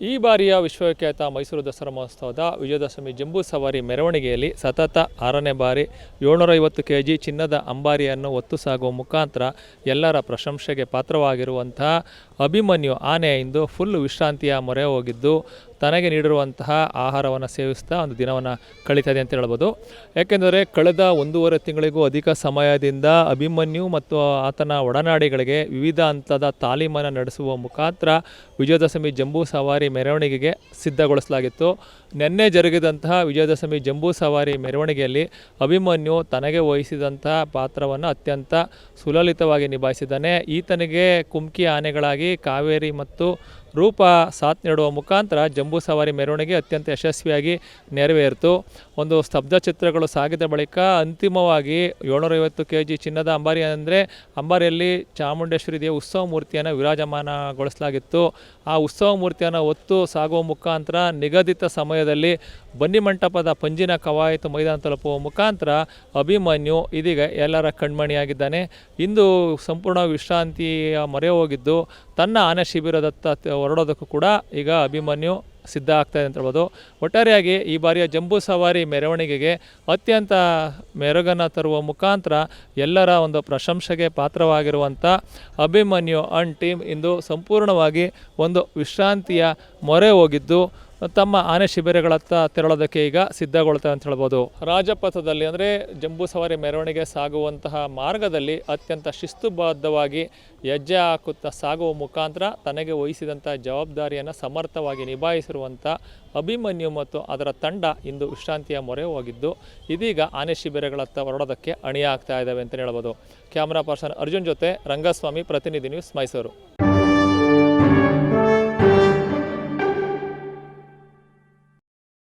ಈ ಬಾರಿಯ ವಿಶ್ವವಿಖ್ಯಾತ ಮೈಸೂರು ದಸರಾ ಮಹೋತ್ಸವದ ವಿಜಯದಶಮಿ ಜಂಬೂ ಸವಾರಿ ಮೆರವಣಿಗೆಯಲ್ಲಿ ಸತತ ಆರನೇ ಬಾರಿ ಏಳ್ನೂರೈವತ್ತು ಕೆ ಜಿ ಚಿನ್ನದ ಅಂಬಾರಿಯನ್ನು ಹೊತ್ತು ಸಾಗುವ ಮುಖಾಂತರ ಎಲ್ಲರ ಪ್ರಶಂಸೆಗೆ ಪಾತ್ರವಾಗಿರುವಂತಹ ಅಭಿಮನ್ಯು ಆನೆ ಇಂದು ಫುಲ್ ವಿಶ್ರಾಂತಿಯ ಮೊರೆ ಹೋಗಿದ್ದು ತನಗೆ ನೀಡಿರುವಂತಹ ಆಹಾರವನ್ನು ಸೇವಿಸ್ತಾ ಒಂದು ದಿನವನ್ನು ಕಳೀತದೆ ಅಂತ ಹೇಳ್ಬೋದು. ಯಾಕೆಂದರೆ ಕಳೆದ ಒಂದೂವರೆ ತಿಂಗಳಿಗೂ ಅಧಿಕ ಸಮಯದಿಂದ ಅಭಿಮನ್ಯು ಮತ್ತು ಆತನ ಒಡನಾಡಿಗಳಿಗೆ ವಿವಿಧ ಹಂತದ ತಾಲೀಮನ್ನು ನಡೆಸುವ ಮುಖಾಂತರ ವಿಜಯದಶಮಿ ಜಂಬೂ ಸವಾರಿ ಮೆರವಣಿಗೆಗೆ ಸಿದ್ಧಗೊಳಿಸಲಾಗಿತ್ತು. ನಿನ್ನೆ ಜರುಗಿದಂತಹ ವಿಜಯದಶಮಿ ಜಂಬೂ ಸವಾರಿ ಮೆರವಣಿಗೆಯಲ್ಲಿ ಅಭಿಮನ್ಯು ತನಗೆ ವಹಿಸಿದಂತಹ ಪಾತ್ರವನ್ನು ಅತ್ಯಂತ ಸುಲಲಿತವಾಗಿ ನಿಭಾಯಿಸಿದ್ದಾನೆ. ಈತನಿಗೆ ಕುಮ್ಕಿ ಆನೆಗಳಾಗಿ ಕಾವೇರಿ ಮತ್ತು ರೂಪ ಸಾಥ್ ನೀಡುವ ಮುಖಾಂತರ ಜಂಬೂ ಸವಾರಿ ಮೆರವಣಿಗೆ ಅತ್ಯಂತ ಯಶಸ್ವಿಯಾಗಿ ನೆರವೇರಿತು. ಒಂದು ಸ್ತಬ್ಧ ಚಿತ್ರಗಳು ಸಾಗಿದ ಬಳಿಕ ಅಂತಿಮವಾಗಿ ಏಳ್ನೂರೈವತ್ತು ಕೆ ಜಿ ಚಿನ್ನದ ಅಂಬಾರಿ ಅಂದರೆ ಅಂಬಾರಿಯಲ್ಲಿ ಚಾಮುಂಡೇಶ್ವರಿ ದೇವಿ ಉತ್ಸವ ಮೂರ್ತಿಯನ್ನು ವಿರಾಜಮಾನಗೊಳಿಸಲಾಗಿತ್ತು. ಆ ಉತ್ಸವ ಮೂರ್ತಿಯನ್ನು ಹೊತ್ತು ಸಾಗುವ ಮುಖಾಂತರ ನಿಗದಿತ ಸಮಯದಲ್ಲಿ ಬನ್ನಿ ಮಂಟಪದ ಪಂಜಿನ ಕವಾಯತು ಮೈದಾನ ತಲುಪುವ ಮುಖಾಂತರ ಅಭಿಮನ್ಯು ಇದೀಗ ಎಲ್ಲರ ಕಣ್ಮಣಿಯಾಗಿದ್ದಾನೆ. ಇಂದು ಸಂಪೂರ್ಣ ವಿಶ್ರಾಂತಿಯ ಮೊರೆ ಹೋಗಿದ್ದು ತನ್ನ ಆನೆ ಶಿಬಿರದತ್ತ ಹೊರಡೋದಕ್ಕೂ ಕೂಡ ಈಗ ಅಭಿಮನ್ಯು ಸಿದ್ಧ ಆಗ್ತಾಯಿದೆ ಅಂತ ಹೇಳ್ಬೋದು. ಒಟ್ಟಾರೆಯಾಗಿ ಈ ಬಾರಿಯ ಜಂಬೂ ಸವಾರಿ ಮೆರವಣಿಗೆಗೆ ಅತ್ಯಂತ ಮೆರುಗನ್ನು ತರುವ ಮುಖಾಂತರ ಎಲ್ಲರ ಒಂದು ಪ್ರಶಂಸೆಗೆ ಪಾತ್ರವಾಗಿರುವಂಥ ಅಭಿಮನ್ಯು ಅಂಡ್ ಟೀಮ್ ಇಂದು ಸಂಪೂರ್ಣವಾಗಿ ಒಂದು ವಿಶ್ರಾಂತಿಯ ಮೊರೆ ಹೋಗಿದ್ದು ತಮ್ಮ ಆನೆ ಶಿಬಿರಗಳತ್ತ ತೆರಳೋದಕ್ಕೆ ಈಗ ಸಿದ್ಧಗೊಳ್ತಾರೆ ಅಂತ ಹೇಳ್ಬೋದು. ರಾಜಪಥದಲ್ಲಿ ಅಂದರೆ ಜಂಬೂ ಸವಾರಿ ಮೆರವಣಿಗೆ ಸಾಗುವಂತಹ ಮಾರ್ಗದಲ್ಲಿ ಅತ್ಯಂತ ಶಿಸ್ತುಬದ್ಧವಾಗಿ ಹೆಜ್ಜೆ ಹಾಕುತ್ತಾ ಸಾಗುವ ಮುಖಾಂತರ ತನಗೆ ವಹಿಸಿದಂಥ ಜವಾಬ್ದಾರಿಯನ್ನು ಸಮರ್ಥವಾಗಿ ನಿಭಾಯಿಸಿರುವಂಥ ಅಭಿಮನ್ಯು ಮತ್ತು ಅದರ ತಂಡ ಇಂದು ವಿಶ್ರಾಂತಿಯ ಮೊರೆ ಹೋಗಿದ್ದು, ಇದೀಗ ಆನೆ ಶಿಬಿರಗಳತ್ತ ಹೊರಡೋದಕ್ಕೆ ಅಣಿಯಾಗ್ತಾ ಇದ್ದಾವೆ ಅಂತ ಹೇಳ್ಬೋದು. ಕ್ಯಾಮ್ರಾ ಪರ್ಸನ್ ಅರ್ಜುನ್ ಜೊತೆ ರಂಗಸ್ವಾಮಿ, ಪ್ರತಿನಿಧಿ ನ್ಯೂಸ್ ಮೈಸೂರು.